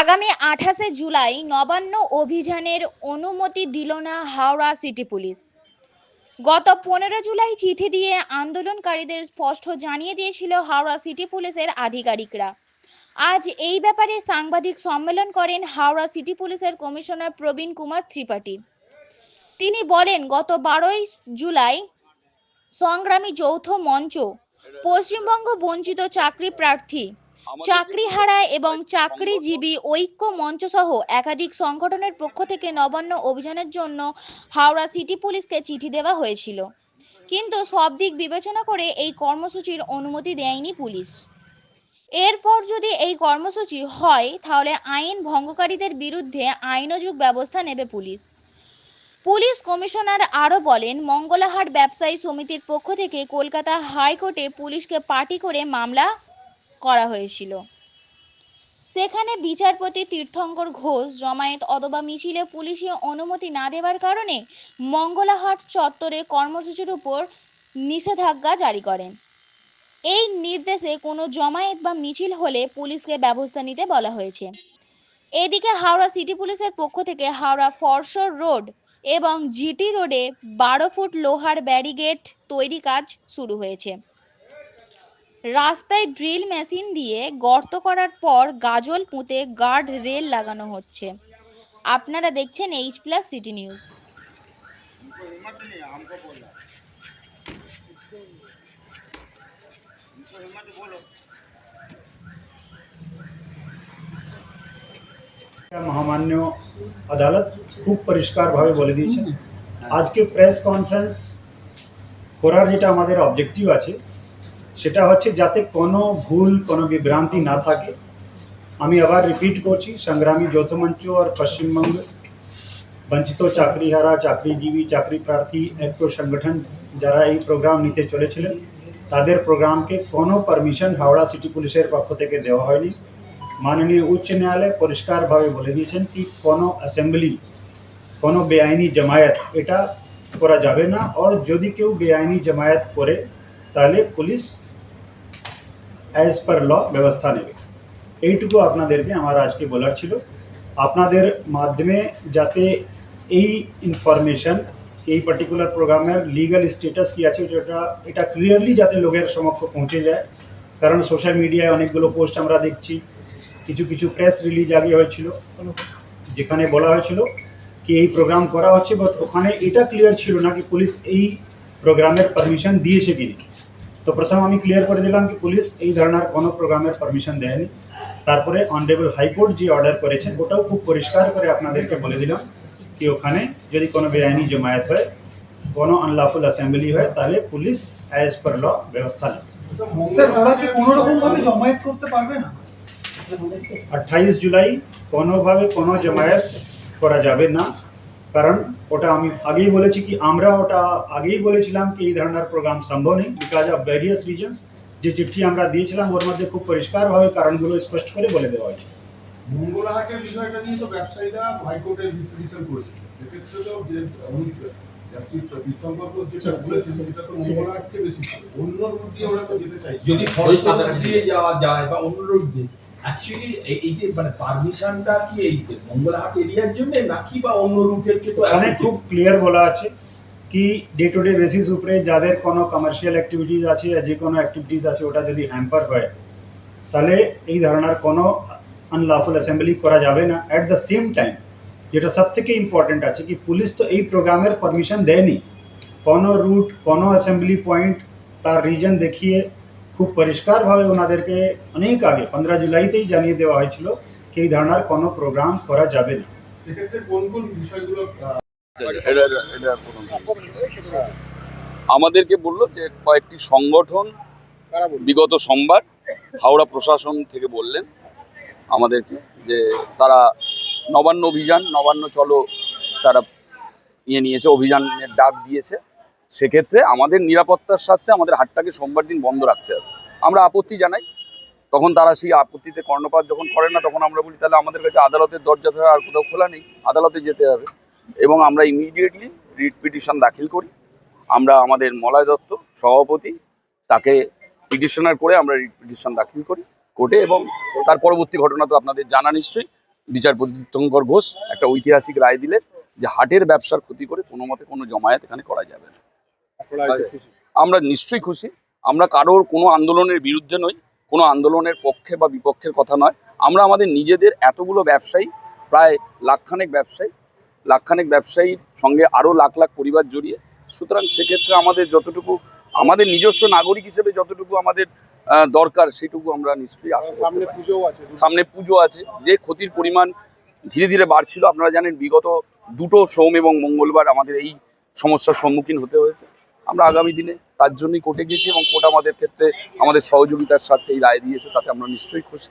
আগামী আঠাশে জুলাই নবান্ন অভিযানের অনুমতি দিল না হাওড়া সিটি পুলিশ। গত পনেরো জুলাই চিঠি দিয়ে আন্দোলনকারীদের স্পষ্ট জানিয়ে দিয়েছিল হাওড়া সিটি পুলিশের আধিকারিকরা। আজ এই ব্যাপারে সাংবাদিক সম্মেলন করেন হাওড়া সিটি পুলিশের কমিশনার প্রবীণ কুমার ত্রিপাঠী। তিনি বলেন, গত বারোই জুলাই সংগ্রামী যৌথ মঞ্চ পশ্চিমবঙ্গ বঞ্চিত চাকরি প্রার্থী চাকরিহারা এবং চাকরিজীবী ঐক্য মঞ্চ সহ একাধিক সংগঠনের পক্ষ থেকে নবান্ন অভিযানের জন্য হাওড়া সিটি পুলিশকে চিঠি দেওয়া হয়েছিল। কিন্তু সব দিক বিবেচনা করে এই কর্মসূচির অনুমতি দেয়নি পুলিশ। এরপর যদি এই কর্মসূচি হয় তাহলে আইন ভঙ্গকারীদের বিরুদ্ধে আইনযোগ ব্যবস্থা নেবে পুলিশ। পুলিশ কমিশনার আরও বলেন মঙ্গলাহাট ব্যবসায়ী সমিতির পক্ষ থেকে কলকাতা হাইকোর্টে পুলিশকে পার্টি করে মামলা করা হয়েছিল। সেখানে বিচারপতি তীর্থঙ্কর ঘোষ, জমায়েত অথবা মিছিলে পুলিশি অনুমতি না দেওয়ার কারণে মঙ্গলাহাট চত্বরে কর্মসূচির উপর নিষেধাজ্ঞা জারি করেন। এই নির্দেশে কোনো জমায়েত বা মিছিল হলে পুলিশকে ব্যবস্থা নিতে বলা হয়েছে। এদিকে হাওড়া সিটি পুলিশের পক্ষ থেকে হাওড়া ফরশোর রোড এবং জিটি রোডে বারো ফুট লোহার ব্যারিগেড তৈরি কাজ শুরু হয়েছে। রাস্তায় ড্রিল মেশিন দিয়ে গর্ত করার পর গাজল পুঁতে গার্ড রেল লাগানো হচ্ছে। আপনারা দেখছেন এইচ প্লাস সিটি নিউজ মহামান্য আদালত খুব পরিষ্কারভাবে বলে দিয়েছেন। আজকে প্রেস কনফারেন্স করার যেটা আমাদের অবজেক্টিভ আছে সেটা হচ্ছে যাতে কোনো ভুল, কোনো বিভ্রান্তি না থাকে। আমি আবার রিপিট করছি, সংগ্রামী যৌথ মঞ্চ আর পশ্চিমবঙ্গ, বঞ্চিত চাকরিহারা, চাকরিজীবী চাকরি প্রার্থী ঐক্য সংগঠন যারা এই প্রোগ্রাম নিতে চলেছিলেন, তাদের প্রোগ্রামকে কোনো পারমিশন হাওড়া সিটি পুলিশের পক্ষ থেকে দেওয়া হয়নি। মাননীয় উচ্চ ন্যায়ালয় পরিষ্কারভাবে বলে দিয়েছেন কি কোনো অ্যাসেম্বলি কোনো বেআইনি জামায়াত এটা করা যাবে না, আর যদি কেউ বেআইনি জামায়াত করে, তাহলে পুলিশ অ্যাজ পার ল ব্যবস্থা নেবে। এইটুকু আপনাদেরকে আমার আজকে বলার ছিল। আপনাদের মাধ্যমে যাতে এই ইনফরমেশন এই পার্টিকুলার প্রোগ্রামের লিগাল স্ট্যাটাস কি আছে, যেটা, এটা ক্লিয়ারলি যাতে লোকের সমক্ষ পৌঁছে যায়। কারণ সোশ্যাল মিডিয়ায় অনেকগুলো পোস্ট আমরা দেখছি। কিছু কিছু প্রেস রিলিজ আগে হয়েছিল, যেখানে বলা হয়েছিল কি এই প্রোগ্রাম করা হচ্ছে বাট ওখানে এটা ক্লিয়ার ছিল না কি পুলিশ এই প্রোগ্রামের পারমিশন দিয়েছে কি না তো প্রথম আমি ক্লিয়ার করে দিলাম কি পুলিশ এই ধরনের কোনো প্রোগ্রামের পারমিশন দেয়নি তারপরে অনারেবল হাইকোর্ট যে অর্ডার করেছেন ওটাও খুব পরিষ্কার করে আপনাদেরকে বলে দিলাম কি ওখানে যদি কোনো বেআইনি জমায়েত হয় কোনো আনলাফুল অ্যাসেম্বলি হয় তাহলে পুলিশ অ্যাজ পার ল ব্যবস্থা নেবে স্যার ওরা কি কোনো রকম ভাবে জমায়েত করতে পারবে না আঠাইশ জুলাই কোনোভাবে কোনো জমায়েত করা যাবে না কারণ ওটা আমি আগেই বলেছি কি আমরা ওটা আগেই বলেছিলাম কি এই ধরনের প্রোগ্রাম সম্ভব নেই বিকজ অফ ভ্যারিয়াস রিজনস যে চিঠি আমরা দিয়েছিলাম, ওর মধ্যে খুব পরিষ্কারভাবে কারণগুলো স্পষ্ট করে বলে দেওয়া হয়েছে। মঙ্গলহাটের বিষয়টা নিয়ে তো ব্যবসায়ীরা হাইকোর্টের পিটিশন করেছিল সেক্ষেত্রে তো তো যেতে চাইছে। যদি ফরেস্ট দিয়ে যাওয়া যায় বা অন্য রুট দিয়ে। অ্যাকচুয়ালি এই যে মানে পারমিশনটা কি এই মঙ্গলহাট এরিয়ার জন্য নাকি বা অন্য রুটের কে তো ওখানে খুব ক্লিয়ার বলা আছে কি ডে টু ডে বেসিস উপরে যাদের কোনো কমার্শিয়াল অ্যাক্টিভিটিস আছে বা যে কোনো অ্যাক্টিভিটিস আছে ওটা যদি হ্যাম্পার হয় তাহলে এই ধরনের কোনো আনলফুল অ্যাসেম্বলি করা যাবে না। অ্যাট দ্য সেম টাইম যেটা সব থেকে ইম্পর্টেন্ট আছে কি পুলিশ তো এই প্রোগ্রামের পারমিশন দেয়নি। কোনো রুট কোনো অ্যাসেম্বলি পয়েন্ট তার রিজন দেখিয়ে খুব পরিষ্কারভাবে ওনাদেরকে অনেক আগে পনেরো জুলাইতেই জানিয়ে দেওয়া হয়েছিল কি এই ধরনের কোনো প্রোগ্রাম করা যাবে না। সেক্ষেত্রে কোন কোন বিষয়গুলো আমাদেরকে বলল যে কয়েকটি সংগঠন বিগত সোমবার হাওড়া প্রশাসন থেকে বললেন আমাদেরকে যে তারা নবান্ন অভিযান, নবান্ন চলো তারা ইয়ে নিয়েছে, অভিযানের ডাক দিয়েছে। সেক্ষেত্রে আমাদের নিরাপত্তার স্বার্থে আমাদের হাটটাকে সোমবার দিন বন্ধ রাখতে হবে। আমরা আপত্তি জানাই। তখন তারা সেই আপত্তিতে কর্ণপাত যখন করে না, তখন আমরা বলি, তাহলে আমাদের কাছে আদালতের দরজা ছাড়া আর কোথাও খোলা নেই। আদালতে যেতে হবে। এবং আমরা ইমিডিয়েটলি রিট পিটিশন দাখিল করি। আমরা আমাদের মলয় দত্ত, সভাপতি, তাকে পিটিশনার করে আমরা রিট পিটিশন দাখিল করি কোর্টে এবং তার পরবর্তী ঘটনা তো আপনাদের জানা নিশ্চয়ই। বিচারপতি তীর্থঙ্কর ঘোষ একটা ঐতিহাসিক রায় দিলেন যে হাটের ব্যবসার ক্ষতি করে কোনো মতে কোনো জমায়েত এখানে করা যাবে না। আমরা নিশ্চয়ই খুশি। আমরা কারোর কোনো আন্দোলনের বিরুদ্ধে নই কোনো আন্দোলনের পক্ষে বা বিপক্ষের কথা নয়। আমরা আমাদের নিজেদের এতগুলো ব্যবসায়ী প্রায় লাখখানেক ব্যবসায়ী লাখখানেক ব্যবসায়ীর সঙ্গে আরও লাখ লাখ পরিবার জড়িয়ে সুতরাং সেক্ষেত্রে আমাদের যতটুকু আমাদের নিজস্ব নাগরিক হিসেবে যতটুকু আমাদের দরকার সেটুকু আমরা নিশ্চয়ই আশা পুজো আছে সামনে পুজো আছে। যে ক্ষতির পরিমাণ ধীরে ধীরে বাড়ছিল আপনারা জানেন বিগত দুটো সোম এবং মঙ্গলবার আমাদের এই সমস্যার সম্মুখীন হতে হয়েছে। আমরা আগামী দিনে তার জন্যই কোর্টে গেছি এবং কোর্ট আমাদের ক্ষেত্রে আমাদের সহযোগিতার সাথে এই রায় দিয়েছে তাতে আমরা নিশ্চয়ই খুশি।